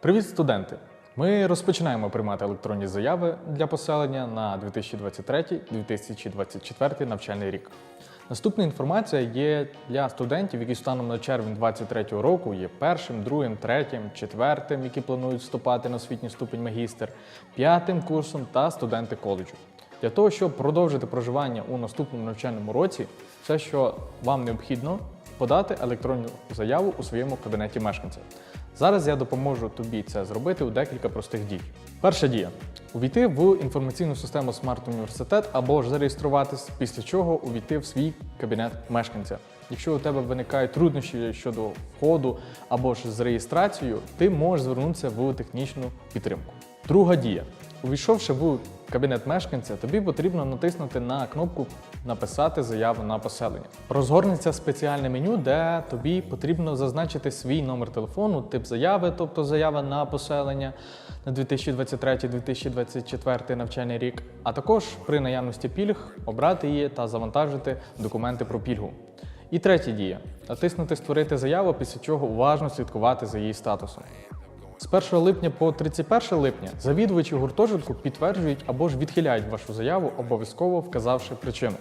Привіт, студенти! Ми розпочинаємо приймати електронні заяви для поселення на 2023-2024 навчальний рік. Наступна інформація є для студентів, які станом на червень 2023 року є першим, другим, третім, четвертим, які планують вступати на освітній ступень магістр, п'ятим курсом та студенти коледжу. Для того, щоб продовжити проживання у наступному навчальному році, все, що вам необхідно, подати електронну заяву у своєму кабінеті мешканця. Зараз я допоможу тобі це зробити у декілька простих дій. Перша дія увійти в інформаційну систему Смарт Університет або ж зареєструватись, після чого увійти в свій кабінет мешканця. Якщо у тебе виникають труднощі щодо входу або ж з реєстрацією, ти можеш звернутися в технічну підтримку. Друга дія. Увійшовши в кабінет мешканця, тобі потрібно натиснути на кнопку Написати заяву на поселення. Розгорнеться спеціальне меню, де тобі потрібно зазначити свій номер телефону, тип заяви, тобто заява на поселення на 2023-2024 навчальний рік, а також при наявності пільг обрати її та завантажити документи про пільгу. І третя дія натиснути Створити заяву, після чого уважно слідкувати за її статусом. З 1 липня по 31 липня завідувачі гуртожитку підтверджують або ж відхиляють вашу заяву, обов'язково вказавши причину.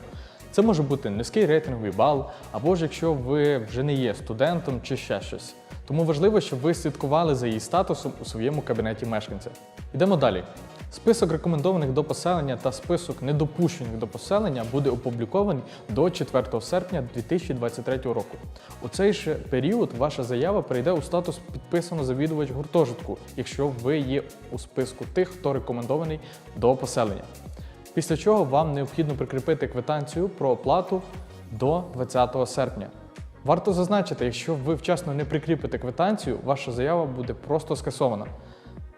Це може бути низький рейтинговий бал, або ж якщо ви вже не є студентом чи ще щось. Тому важливо, щоб ви слідкували за її статусом у своєму кабінеті мешканця. Йдемо далі. Список рекомендованих до поселення та список недопущених до поселення буде опублікований до 4 серпня 2023 року. У цей же період ваша заява перейде у статус підписано завідувач гуртожитку, якщо ви є у списку тих, хто рекомендований до поселення. Після чого вам необхідно прикріпити квитанцію про оплату до 20 серпня. Варто зазначити, якщо ви вчасно не прикріпите квитанцію, ваша заява буде просто скасована.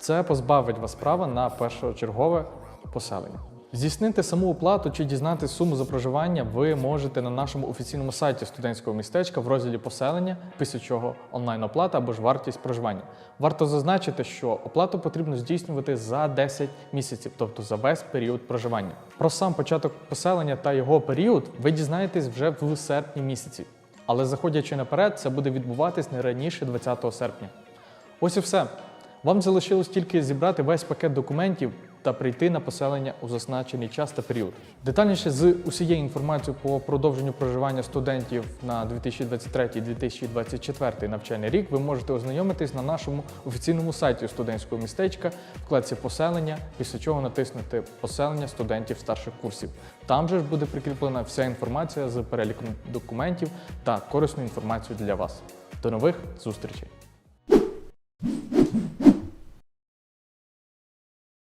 Це позбавить вас права на першочергове поселення. Здійснити саму оплату чи дізнатися суму за проживання ви можете на нашому офіційному сайті студентського містечка в розділі поселення, після чого онлайн-оплата або ж вартість проживання. Варто зазначити, що оплату потрібно здійснювати за 10 місяців, тобто за весь період проживання. Про сам початок поселення та його період ви дізнаєтесь вже в серпні місяці. Але заходячи наперед, це буде відбуватись не раніше 20 серпня. Ось і все. Вам залишилось тільки зібрати весь пакет документів та прийти на поселення у зазначений час та період. Детальніше з усією інформацією по продовженню проживання студентів на 2023-2024 навчальний рік ви можете ознайомитись на нашому офіційному сайті студентського містечка вкладці поселення, після чого натиснути поселення студентів старших курсів. Там же ж буде прикріплена вся інформація з переліком документів та корисну інформацію для вас. До нових зустрічей!